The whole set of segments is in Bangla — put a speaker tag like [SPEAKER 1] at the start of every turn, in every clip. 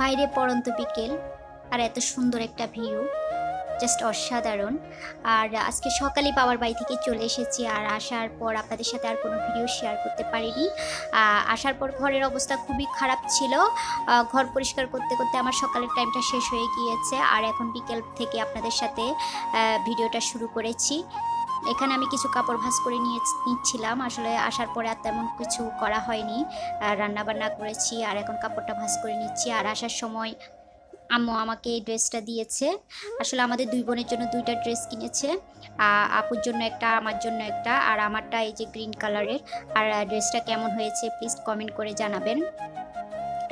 [SPEAKER 1] বাইরে পড়ন্ত বিকেল, আর এত সুন্দর একটা ভিউ জাস্ট অসাধারণ। আর আজকে সকালে বাবার বাড়ি থেকে চলে এসেছি, আর আসার পর আপনাদের সাথে আর কোনো ভিডিও শেয়ার করতে পারিনি। আসার পর ঘরের অবস্থা খুবই খারাপ ছিল। ঘর পরিষ্কার করতে করতে আমার সকালের টাইমটা শেষ হয়ে গিয়েছে, আর এখন বিকেল থেকে আপনাদের সাথে ভিডিওটা শুরু করেছি। এখানে আমি কিছু কাপড় ভাঁজ করে নিয়ে নিচ্ছিলাম। আসলে আসার পরে আর তেমন কিছু করা হয়নি। রান্না বান্না করেছি, আর এখন কাপড়টা ভাঁজ করে নিচ্ছি। আর আসার সময় আম্মু আমাকে এই ড্রেসটা দিয়েছে। আসলে আমাদের দুই বোনের জন্য দুইটা ড্রেস কিনেছে। আপুর জন্য একটা, আমার জন্য একটা। আর আমারটা এই যে গ্রিন কালারের। আর ড্রেসটা কেমন হয়েছে প্লিজ কমেন্ট করে জানাবেন।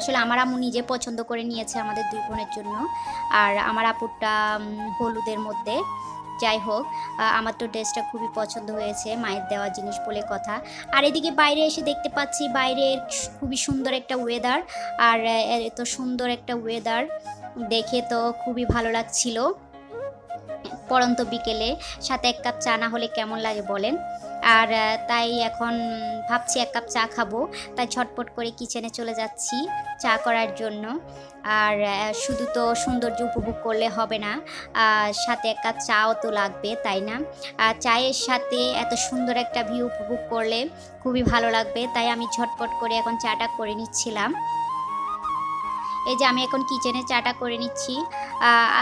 [SPEAKER 1] আসলে আমার আম্মু নিজে পছন্দ করে নিয়েছে আমাদের দুই বোনের জন্য। আর আমার আপুরটা হলুদের মধ্যে। যাই হোক আমার তো ড্রেসটা খুবই পছন্দ হয়েছে, মায়ের দেওয়া জিনিস বলে কথা। আর এদিকে বাইরে এসে দেখতে পাচ্ছি বাইরের খুবই সুন্দর একটা ওয়েদার আর এত সুন্দর একটা ওয়েদার দেখে তো খুবই ভালো লাগছিল। পরন্ত বিকেলে সাথে এক কাপ চা না হলে কেমন লাগে বলেন? আর তাই এখন ভাবছি এক কাপ চা খাব। তাই ছটপট করে কিচেনে চলে যাচ্ছি চা করার জন্য। আর শুধু তো সৌন্দর্য উপভোগ করলে হবে না। সাথে এক কাপ চাও তো লাগবে, তাই না? আর, চায়ের সাথে এত সুন্দর একটা ভিউ উপভোগ করলে খুবই ভালো লাগবে। তাই আমি ঝটপট করে এখন চাটা করে নিচ্ছিলাম। এই যে আমি এখন কিচেনে চাটা করে নিচ্ছি।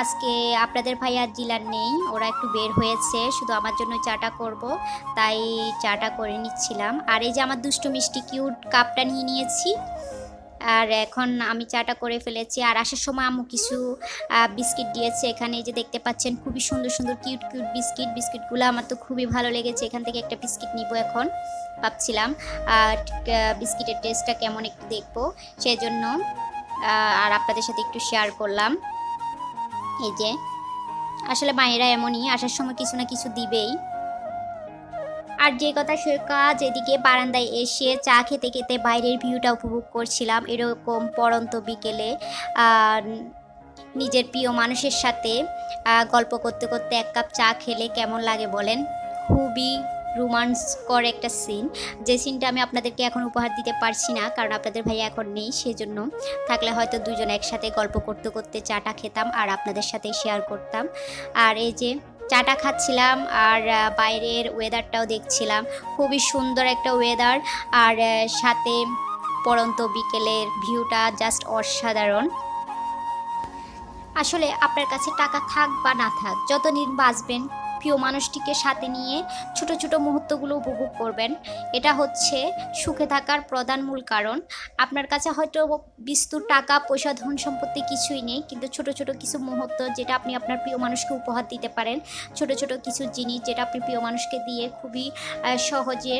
[SPEAKER 1] আজকে আপনাদের ভাই আর জিলার নেই ওরা একটু বের হয়েছে শুধু আমার জন্য চাটা করব তাই চাটা করে নিচ্ছিলাম। আর এই যে আমার দুষ্টু মিষ্টি কিউট কাপটা নিয়ে নিয়েছি আর এখন আমি চাটা করে ফেলেছি। আর আসার সময় আম্মু কিছু বিস্কিট দিয়েছে। এখানে যে দেখতে পাচ্ছেন খুবই সুন্দর সুন্দর কিউট কিউট বিস্কিট। বিস্কিটগুলো আমার তো খুবই ভালো লেগেছে। এখান থেকে একটা বিস্কিট নিব এখন ভাবছিলাম। আর বিস্কিটের টেস্টটা কেমন একটু দেখব সেজন্য আহ, আর আপনাদের সাথে একটু শেয়ার করলাম। এই যে, আসলে মায়েরা এমনই, আসার সময় কিছু না কিছু দিবেই। আর যে কথা সে কাজ এদিকে বারান্দায় এসে চা খেতে খেতে বাইরের ভিউটা উপভোগ করছিলাম এরকম পরন্ত বিকেলে। নিজের প্রিয় মানুষের সাথে গল্প করতে করতে এক কাপ চা খেলে কেমন লাগে বলেন? খুবই রোমান্সকর একটা সিন যে সিনটা আমি আপনাদেরকে এখন উপহার দিতে পারছি না, কারণ আপনাদের ভাইয়া এখন নেই, সেজন্য থাকলে হয়তো দুজন একসাথে গল্প করতে করতে চাটা খেতাম আর আপনাদের সাথে শেয়ার করতাম। আর এই যে চাটা খাচ্ছিলাম আর বাইরের ওয়েদারটাও দেখছিলাম। খুবই সুন্দর একটা ওয়েদার আর সাথে পরন্ত বিকেলের ভিউটা জাস্ট অসাধারণ। আসলে আপনার কাছে টাকা থাক বা না থাক, যতদিন বাঁচবেন প্রিয় মানুষটিকে সাথে নিয়ে ছোট ছোট মুহূর্তগুলো উপভোগ করবেন। এটা হচ্ছে সুখে থাকার প্রধান মূল কারণ। আপনার কাছে হয়তো বিস্তুর টাকা, পয়সা, ধন সম্পত্তি কিছুই নেই, কিন্তু ছোট ছোট কিছু মুহূর্ত যেটা আপনি আপনার প্রিয় মানুষকে উপহার দিতে পারেন। ছোট ছোট কিছু জিনিস যেটা আপনি প্রিয় মানুষকে দিয়ে খুবই সহজে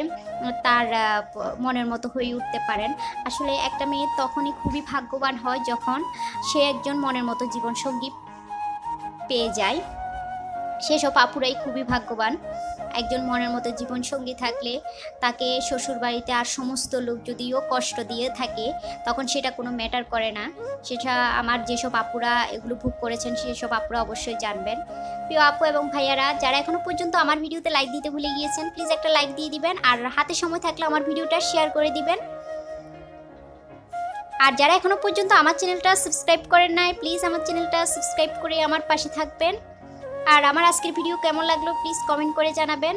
[SPEAKER 1] তার মনের মতো হয়ে উঠতে পারেন। আসলে একটা মেয়ে তখনই খুবই ভাগ্যবান হয় যখন সে একজন মনের মতো জীবনসঙ্গী পেয়ে যায়। সেসব আপুরাই খুবই ভাগ্যবান। একজন মনের মতো জীবনসঙ্গী থাকলে তাকে শ্বশুর বাড়িতে আর সমস্ত লোক যদিও কষ্ট দিয়ে থাকে, তখন সেটা কোনো ম্যাটার করে না। সেটা আমার যেসব আপুরা এগুলো ভোগ করেছেন, সেসব আপুরা অবশ্যই জানবেন। প্রিয় আপু এবং ভাইয়ারা, যারা এখনও পর্যন্ত আমার ভিডিওতে লাইক দিতে ভুলে গিয়েছেন প্লিজ একটা লাইক দিয়ে দিবেন। আর হাতে সময় থাকলে আমার ভিডিওটা শেয়ার করে দিবেন। আর যারা এখনও পর্যন্ত আমার চ্যানেলটা সাবস্ক্রাইব করেন নাই প্লিজ আমার চ্যানেলটা সাবস্ক্রাইব করে আমার পাশে থাকবেন। আর আমার আজকের ভিডিও কেমন লাগল প্লিজ কমেন্ট করে জানাবেন।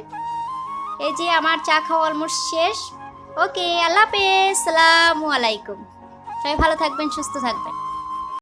[SPEAKER 1] এই যে আমার চা খাওয়া অলমোস্ট শেষ। ওকে আল্লাহ হাফেজ, সালামু আলাইকুম। সবাই ভালো থাকবেন, সুস্থ থাকবেন।